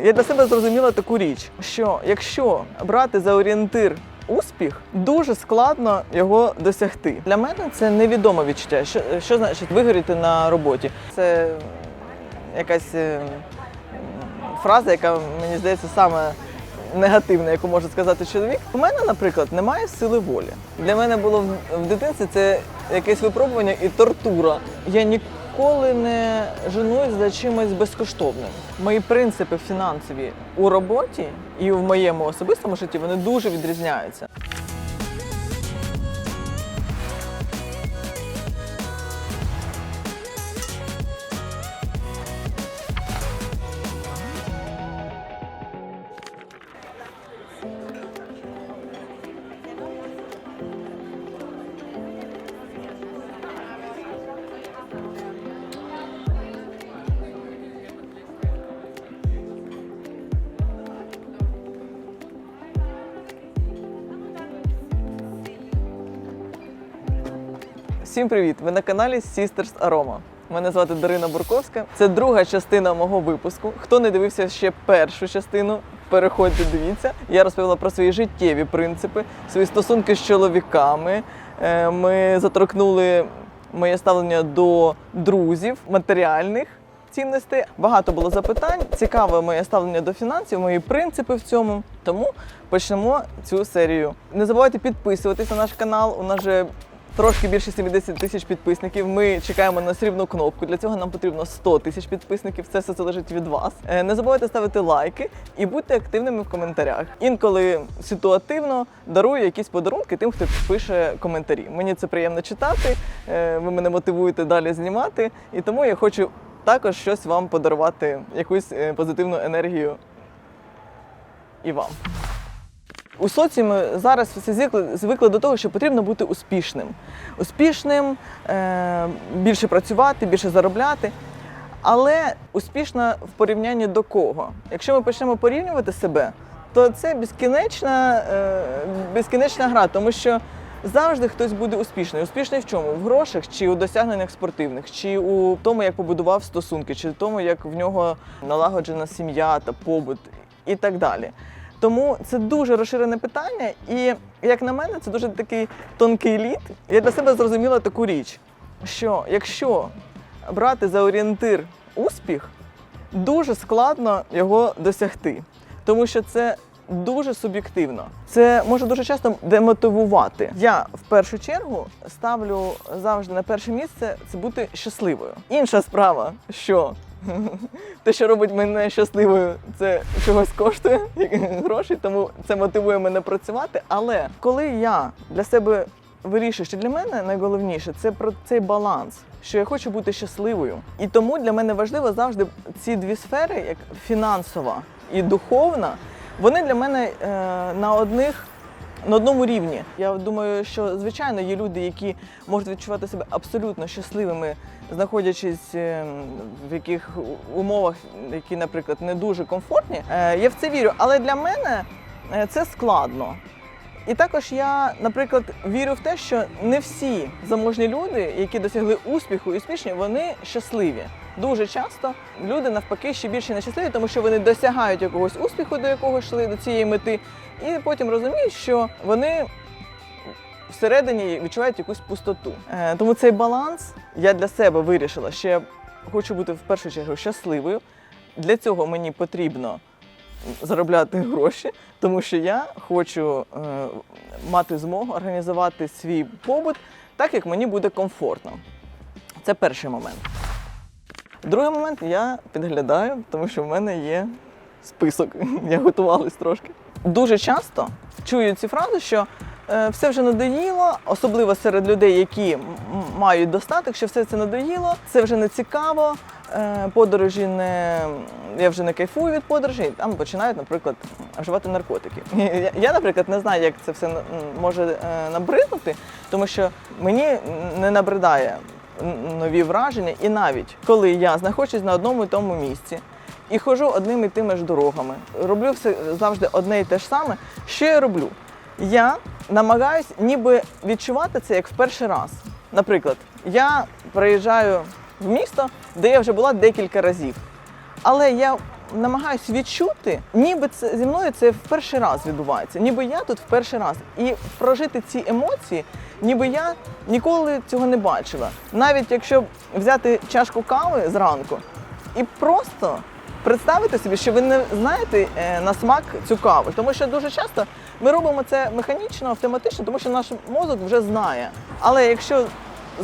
Я для себе зрозуміла таку річ, що якщо брати за орієнтир успіх, дуже складно його досягти. Для мене це невідоме відчуття. Що, що значить вигоріти на роботі? Це якась е, фраза, яка мені здається саме негативна, яку може сказати чоловік. У мене, наприклад, немає сили волі. Для мене було в- дитинстві це якесь випробування і тортура. Я ніколи не женусь за чимось безкоштовним. Мої принципи фінансові у роботі і в моєму особистому житті вони дуже відрізняються. Всім привіт! Ви на каналі Sisters Aroma. Мене звати Дарина Бурковська. Це друга частина мого випуску. Хто не дивився ще першу частину, переходьте, дивіться. Я розповіла про свої життєві принципи, свої стосунки з чоловіками. Е, Ми заторкнули моє ставлення до друзів, матеріальних. Цінностей багато було запитань. Цікаве моє ставлення до фінансів, мої принципи в цьому. Тому почнемо цю серію. Не забувайте підписуватись на наш канал. У нас вже трошки більше 70 тисяч підписників. Ми чекаємо на срібну кнопку. Для цього нам потрібно 100 тисяч підписників. Це все залежить від вас. Е, Не забувайте ставити лайки і будьте активними в коментарях. Інколи ситуативно дарую якісь подарунки тим, хто пише коментарі. Мені це приємно читати. е, Ви мене мотивуєте далі знімати, і тому я хочу також щось вам подарувати, якусь е, позитивну енергію і вам. У соціумі зараз всі звикли, звикли до того, що потрібно бути успішним. Успішним, е, більше працювати, більше заробляти. Але успішна в порівнянні до кого? Якщо ми почнемо порівнювати себе, то це безкінечна, е, безкінечна гра, тому що завжди хтось буде успішний. Успішний в чому? В грошах, чи у досягненнях спортивних, чи у тому, як побудував стосунки, чи в тому, як в нього налагоджена сім'я та побут і так далі. Тому це дуже розширене питання, і як на мене, це дуже такий тонкий лід. Я для себе зрозуміла таку річ, що якщо брати за орієнтир успіх, дуже складно його досягти, тому що це дуже суб'єктивно. Це може дуже часто демотивувати. Я в першу чергу ставлю завжди на перше місце це бути щасливою. Інша справа, що те, що робить мене щасливою, це чогось коштує грошей, тому це мотивує мене працювати. Але коли я для себе вирішую, що для мене найголовніше це про цей баланс, що я хочу бути щасливою. І тому для мене важливо завжди ці дві сфери, як фінансова і духовна, вони для мене е, на одних. На одному рівні. Я думаю, що звичайно є люди, які можуть відчувати себе абсолютно щасливими, знаходячись е, в яких умовах, які, наприклад, не дуже комфортні. Е, Я в це вірю, але для мене е, це складно. І також я, наприклад, вірю в те, що не всі заможні люди, які досягли успіху і успішні, вони щасливі. Дуже часто люди навпаки ще більше нещасливі, тому що вони досягають якогось успіху, до якого йшли до цієї мети, і потім розуміють, що вони всередині відчувають якусь пустоту. Е, Тому цей баланс я для себе вирішила, що я хочу бути в першу чергу щасливою. Для цього мені потрібно заробляти гроші, тому що я хочу е, мати змогу організувати свій побут так, як мені буде комфортно. Це перший момент. Другий момент я підглядаю, тому що в мене є список. Я готувалась трошки. Дуже часто чую ці фрази, що все вже надоїло, особливо серед людей, які мають достаток, що все це надоїло, це вже не цікаво. е, Подорожі не я вже не кайфую від подорожей, і там починають, наприклад, вживати наркотики. Я, наприклад, не знаю, як це все може е, набриднути, тому що мені не набридає нові враження, і навіть коли я знаходжусь на одному і тому місці. І ходжу одними і тими ж дорогами. Роблю все завжди одне і те ж саме. Що я роблю? Я намагаюсь ніби відчувати це як в перший раз. Наприклад, я приїжджаю в місто, де я вже була декілька разів. Але я намагаюся відчути, ніби це зі мною це в перший раз відбувається, ніби я тут в перший раз. І прожити ці емоції, ніби я ніколи цього не бачила. Навіть якщо взяти чашку кави зранку і просто представити собі, що ви не знаєте е, на смак цю каву. Тому що дуже часто ми робимо це механічно, автоматично, тому що наш мозок вже знає. Але якщо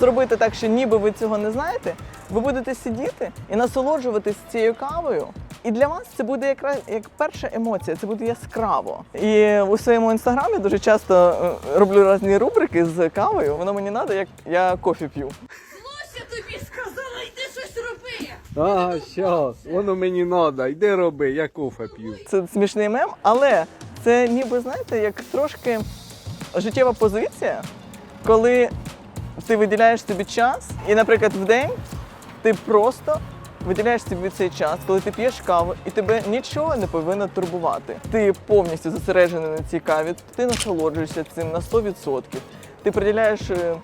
зробити так, що ніби ви цього не знаєте, ви будете сидіти і насолоджуватись цією кавою. І для вас це буде якраз як перша емоція, це буде яскраво. І у своєму інстаграмі дуже часто е, роблю різні рубрики з кавою. Воно мені треба, як я кофі п'ю. Ось я тобі сказала, йди щось Ага, щас, воно мені надо, йди роби, я кофе п'ю. Це смішний мем, але це ніби знаєте, як трошки життєва позиція, коли ти виділяєш собі час, і, наприклад, в день ти просто виділяєш собі цей час, коли ти п'єш каву, і тебе нічого не повинно турбувати. Ти повністю зосереджений на цій каві, ти насолоджуєшся цим на 100%. Ти приділяєш е,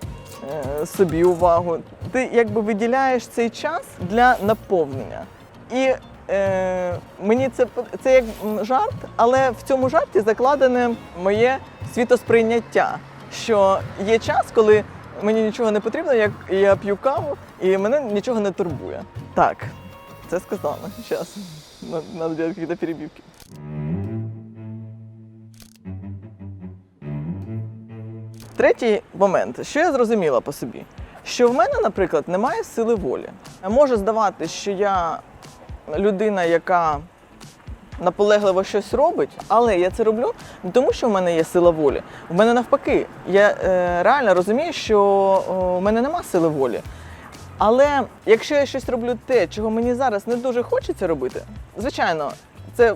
е, собі увагу. Ти якби виділяєш цей час для наповнення. І е, мені це, це як жарт, але в цьому жарті закладене моє світосприйняття, що є час, коли мені нічого не потрібно, як я п'ю каву, і мене нічого не турбує. Так, це сказано. Зараз. Надо делать якісь перебівки. Третій момент, що я зрозуміла по собі, що в мене, наприклад, немає сили волі. Може здавати, що я людина, яка наполегливо щось робить, але я це роблю не тому, що в мене є сила волі. В мене навпаки, я е, реально розумію, що в мене нема сили волі. Але якщо я щось роблю те, чого мені зараз не дуже хочеться робити, звичайно, це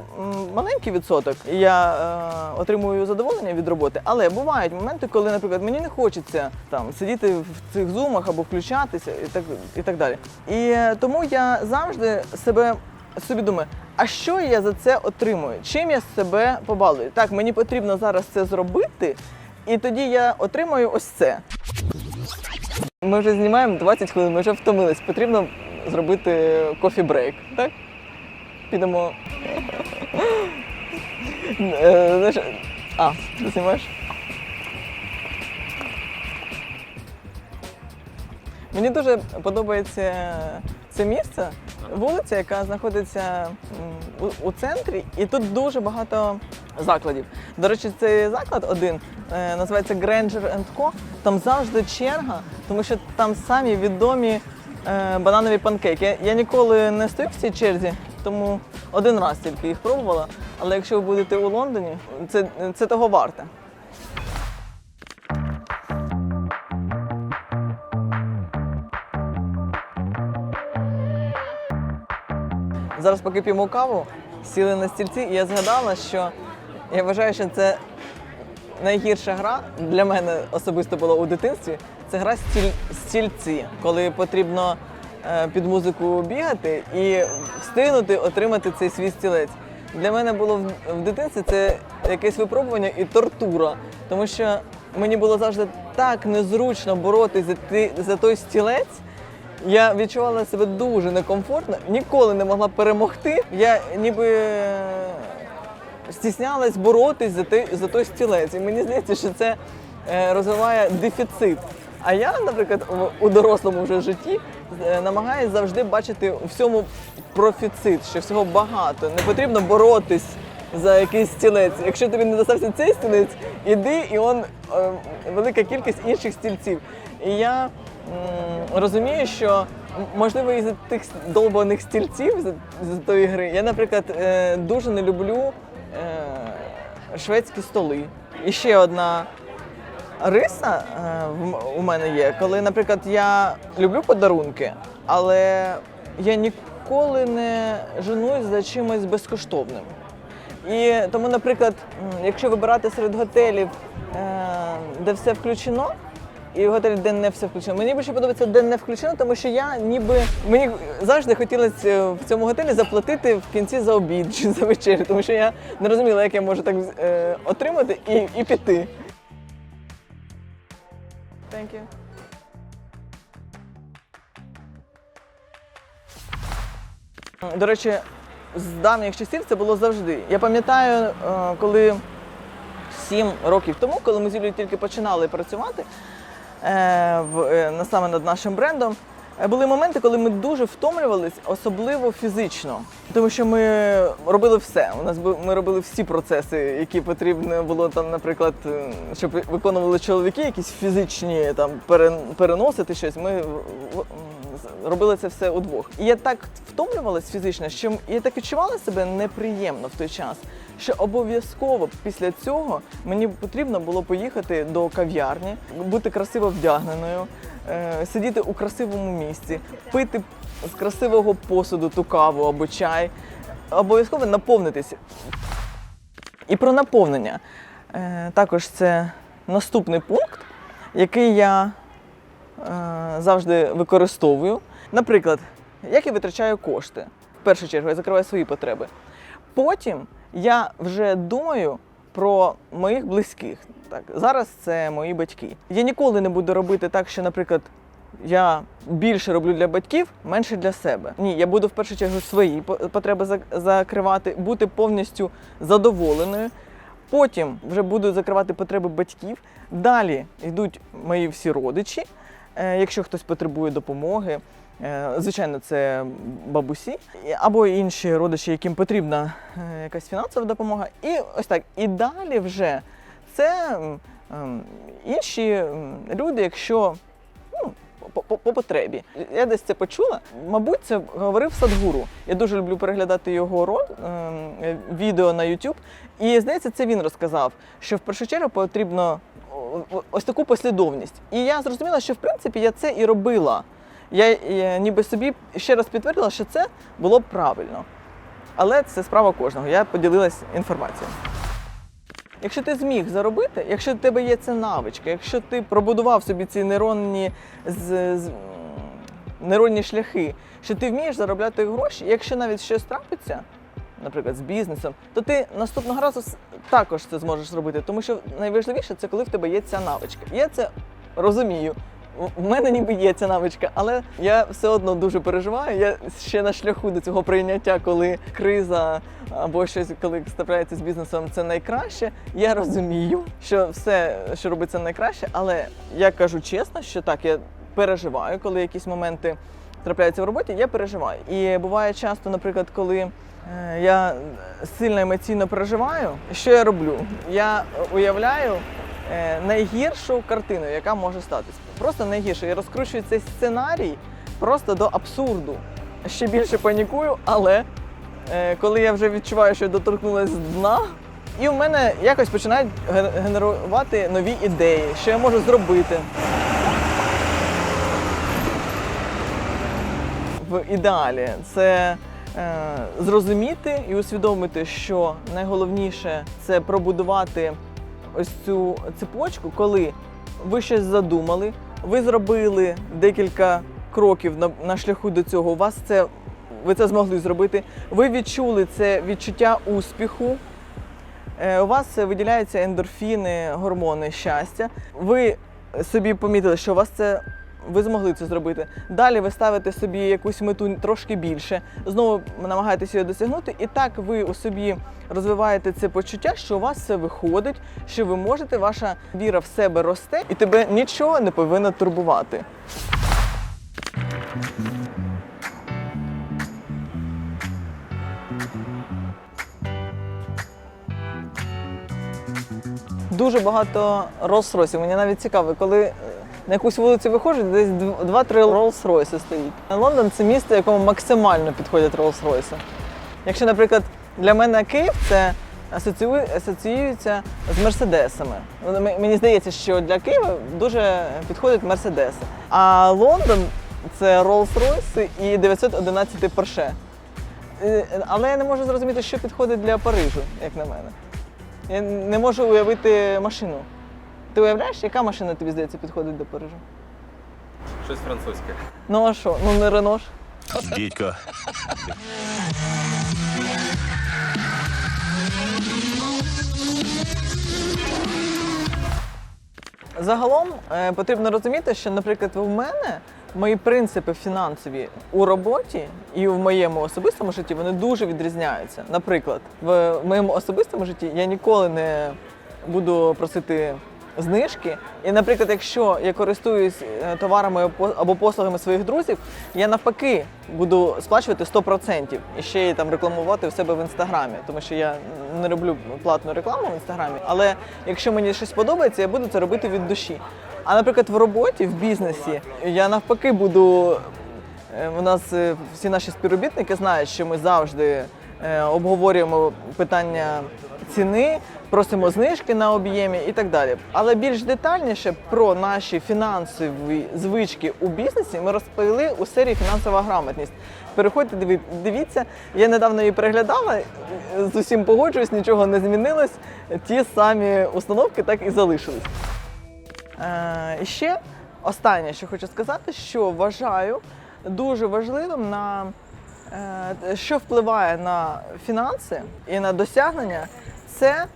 маленький відсоток, і я е, отримую задоволення від роботи. Але бувають моменти, коли, наприклад, мені не хочеться там сидіти в цих зумах або включатися і так, і так далі. І е, тому я завжди себе собі думаю, а що я за це отримую? Чим я себе побалую? Так, мені потрібно зараз це зробити, і тоді я отримую ось це. Ми вже знімаємо 20 хвилин, ми вже втомились. Потрібно зробити кофі-брейк, так? Підемо. Е, А, ти знімаєш? Мені дуже подобається це місце, вулиця, яка знаходиться у, центрі, і тут дуже багато закладів. До речі, цей заклад один е, називається Granger Co. Там завжди черга, тому що там самі відомі е, бананові панкейки. Я ніколи не стою в цій черзі, тому один раз тільки їх пробувала. Але якщо ви будете у Лондоні, це, це того варте. Зараз поки п'ємо каву, сіли на стільці, і я згадала, що я вважаю, що це найгірша гра для мене особисто була у дитинстві. Це гра стіль... стільці, коли потрібно під музику бігати і встигнути отримати цей свій стілець. Для мене було в, в дитинстві це якесь випробування і тортура, тому що мені було завжди так незручно боротися за, ти- за той стілець. Я відчувала себе дуже некомфортно, ніколи не могла перемогти. Я ніби е, стіснялась боротись за той, за той стілець. І мені здається, що це е, розвиває дефіцит. А я, наприклад, у- дорослому вже житті е, намагаюся завжди бачити у всьому профіцит, що всього багато. Не потрібно боротись за якийсь стілець. Якщо тобі не достався цей стілець, іди і он е, велика кількість інших стільців. І я розумію, що можливо із тих долбаних стільців з, з тої гри, я, наприклад, е, дуже не люблю е, шведські столи. І ще одна риса е, в у мене є, коли, наприклад, я люблю подарунки, але я ніколи не женусь за чимось безкоштовним. І тому, наприклад, якщо вибирати серед готелів, е, де все включено, і готель, де не все включено. Мені більше подобається, де не включено, тому що я ніби мені завжди хотілося е, в цьому готелі заплатити в кінці за обід чи за вечерю, тому що я не розуміла, як я можу так е, отримати і, і піти. Thank you. До речі, з давніх часів це було завжди. Я пам'ятаю, е, коли сім років тому, коли ми з Юлією тільки починали працювати е, е, саме над нашим брендом, були моменти, коли ми дуже втомлювались, особливо фізично. Тому що ми робили все. У нас ми робили всі процеси, які потрібно було там, наприклад, е, щоб виконували чоловіки, якісь фізичні там переносити щось. Ми робили це все удвох. І я так втомлювалась фізично, що я так відчувала себе неприємно в той час. Що обов'язково після цього мені потрібно було поїхати до кав'ярні, бути красиво вдягненою, е, сидіти у красивому місці, пити з красивого посуду ту каву або чай, обов'язково наповнитися. І про наповнення. Е, також це наступний пункт, який я е, завжди використовую. Наприклад, як я витрачаю кошти. В першу чергу я закриваю свої потреби. Потім я вже думаю про моїх близьких. Так, зараз це мої батьки. Я ніколи не буду робити так, що, наприклад, я більше роблю для батьків, менше для себе. Ні, я буду в першу чергу свої по- потреби зак- закривати, бути повністю задоволеною. Потім вже буду закривати потреби батьків. Далі йдуть мої всі родичі, е, якщо хтось потребує допомоги. Е, Звичайно, це бабусі або інші родичі, яким потрібна е, якась фінансова допомога. І ось так. І далі вже це ем, інші люди, якщо ну, по, по, по потребі. Я десь це почула. Мабуть, це говорив Садгуру. Я дуже люблю переглядати його ро- ем, відео на YouTube. І здається, це він розказав, що в першу чергу потрібно ось таку послідовність. І я зрозуміла, що в принципі я це і робила. Я, е, ніби собі ще раз підтвердила, що це було б правильно. Але це справа кожного. Я поділилась інформацією. Якщо ти зміг заробити, якщо в тебе є ця навичка, якщо ти пробудував собі ці нейронні, з, з, нейронні шляхи, що ти вмієш заробляти гроші, якщо навіть щось трапиться, наприклад, з бізнесом, то ти наступного разу також це зможеш зробити. Тому що найважливіше це коли в тебе є ця навичка. Я це розумію. У- мене ніби є ця навичка, але я все одно дуже переживаю. Я ще на шляху до цього прийняття, коли криза або щось, коли трапляється з бізнесом, це найкраще. Я розумію, що все, що робиться найкраще, але я кажу чесно, що так, я переживаю, коли якісь моменти трапляються в роботі, я переживаю. І буває часто, наприклад, коли е, я сильно емоційно переживаю, що я роблю? Я уявляю найгіршу картину, яка може статись. Просто найгірше. Я розкручую цей сценарій просто до абсурду. Ще більше панікую, але е, коли я вже відчуваю, що я доторкнулася дна, і в мене якось починають ге- генерувати нові ідеї, що я можу зробити. В ідеалі це е, зрозуміти і усвідомити, що найголовніше це пробудувати ось цю цепочку, коли ви щось задумали, ви зробили декілька кроків на, на шляху до цього. У вас це ви це змогли зробити. Ви відчули це відчуття успіху. Е, У вас виділяються ендорфіни, гормони щастя. Ви собі помітили, що у вас це. Ви змогли це зробити. Далі ви ставите собі якусь мету трошки більше, знову намагаєтеся її досягнути, і так ви у собі розвиваєте це почуття, що у вас все виходить, що ви можете, ваша віра в себе росте, і тебе нічого не повинно турбувати. Дуже багато Rolls-Royce. Мені навіть цікаво, коли на якусь вулицю виходжу, десь дв- два-три Rolls-Royce стоїть. Лондон це місто, якому максимально підходять Rolls-Royce. Якщо, наприклад, для мене Київ це асоціюється з мерседесами. Мені здається, що для Києва дуже підходять мерседеси. А Лондон це Rolls-Royce і 911 Porsche. Е, Але я не можу зрозуміти, що підходить для Парижу, як на мене. Я не можу уявити машину. Ти уявляєш, яка машина тобі здається підходить до Парижу? Щось французьке. Ну а що? Ну не Рено ж. Дідько, Загалом е, потрібно розуміти, що, наприклад, в мене Мої принципи фінансові у роботі і в моєму особистому житті вони дуже відрізняються. Наприклад, в моєму особистому житті я ніколи не буду просити знижки. І, наприклад, якщо я користуюсь е, товарами або- послугами своїх друзів, я навпаки буду сплачувати 100% і ще й там рекламувати в себе в інстаграмі, тому що я не роблю платну рекламу в інстаграмі. Але якщо мені щось подобається, я буду це робити від душі. А наприклад, в роботі, в бізнесі, я навпаки буду. е, У нас е, всі наші співробітники знають, що ми завжди обговорюємо питання ціни, просимо знижки на об'ємі і так далі. Але більш детальніше про наші фінансові звички у бізнесі ми розповіли у серії Фінансова грамотність. Переходьте, дивіться. Я недавно її переглядала, з усім погоджуюсь, нічого не змінилось. Ті самі установки так і залишились. Е, ще останнє, що хочу сказати, що вважаю дуже важливим на е, що впливає на фінанси і на досягнення, це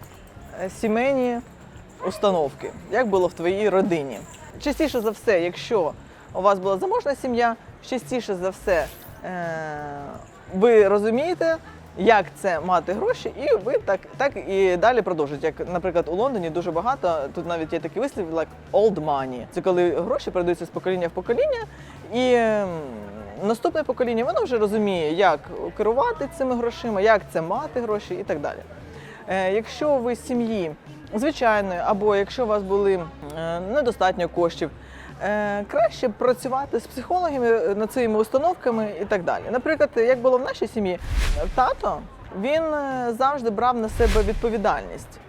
сімейні установки, як було в твоїй родині. Частіше за все, якщо у вас була заможна сім'я, частіше за все е, ви розумієте, як це мати гроші, і ви так, так і далі продовжуєте. Як, наприклад, у Лондоні дуже багато, тут навіть є такий вислів, like old money. Це коли гроші передаються з покоління в покоління, і наступне покоління воно вже розуміє, як керувати цими грошима, як це мати гроші і так далі. Е, Якщо ви з сім'ї звичайної, або якщо у вас були е, недостатньо коштів, е, краще працювати з психологами над своїми установками і так далі. Наприклад, як було в нашій сім'ї, тато він завжди брав на себе відповідальність.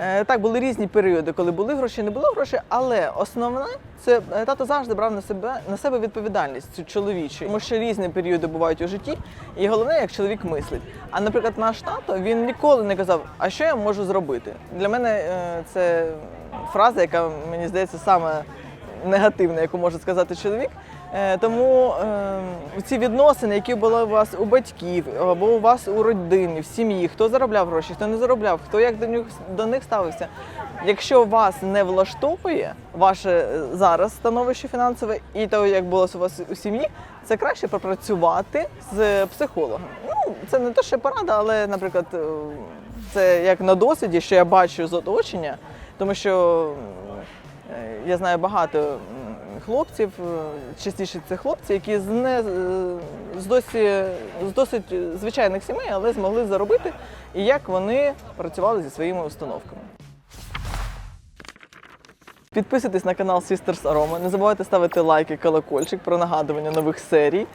Е, Так, були різні періоди, коли були гроші, не було грошей, але основне це е, тато завжди брав на себе на себе відповідальність цю чоловічу, тому що різні періоди бувають у житті, і головне, як чоловік мислить. А наприклад, наш тато він ніколи не казав, а що я можу зробити. Для мене е, це фраза, яка мені здається саме негативна, яку може сказати чоловік. Е, Тому е, ці відносини, які були у вас у батьків або у вас у родині, в сім'ї, хто заробляв гроші, хто не заробляв, хто як до них до них ставився. Якщо вас не влаштовує ваше е, зараз становище фінансове і то, як було у вас у сім'ї, це краще пропрацювати з психологом. Ну, це не те, що порада, але, наприклад, е, це як на досвіді, що я бачу з оточення, тому що Е, Я знаю багато хлопців, е, частіше це хлопці, які з, не, з, досі, з досить звичайних сімей, але змогли заробити, і як вони працювали зі своїми установками. Підписуйтесь на канал Sisters Aroma. Не забувайте ставити лайки, колокольчик про нагадування нових серій.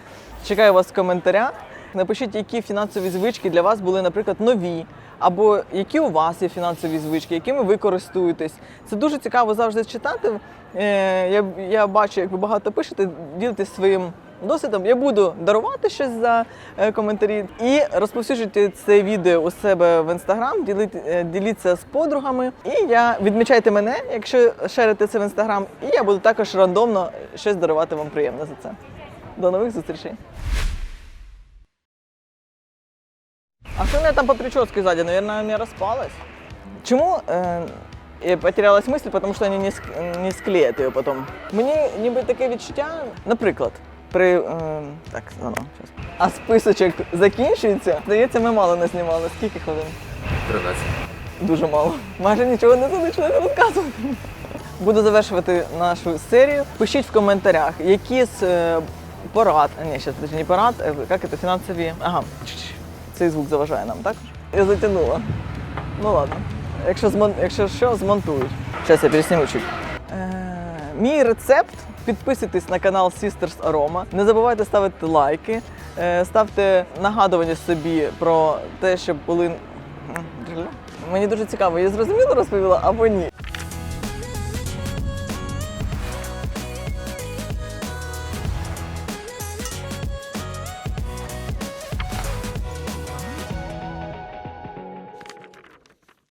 Чекаю вас в коментарях. Напишіть, які фінансові звички для вас були, наприклад, нові, або які у вас є фінансові звички, якими ви користуєтесь. Це дуже цікаво завжди читати. Е, Я, я бачу, як ви багато пишете, ділитесь своїм досвідом. Я буду дарувати щось за е, коментарі і розповсюджуйте це відео у себе в інстаграм, е, діліться з подругами. І я відмічайте мене, якщо шерите це в інстаграм, і я буду також рандомно щось дарувати вам приємне за це. До нових зустрічей. А что у меня там по прическе сзади? Наверное, у меня распалась. Чему э, я потерялась мысль, потому что они не, ск- не склеят ее потом. Мені ніби таке відчуття, наприклад, при. Е, так, ну, ну, щас. А списочок закінчується. Здається, ми мало не знімали. Скільки хвилин? 13. Дуже мало. Майже нічого не залишилось розказувати. Буду завершувати нашу серію. Пишіть в коментарях, які з е, порад, а, ні, зараз не порад, е, як це фінансові. Ага. Цей звук заважає нам, так? Я затягнула. Ну ладно. Якщо, змон... Якщо що, змонтують. Зараз я пересніму чуть. Е, мій рецепт. Підписуйтесь на канал Sisters Aroma. Не забувайте ставити лайки, е, ставте нагадування собі про те, щоб були. Мені дуже цікаво, я зрозуміло розповіла або ні.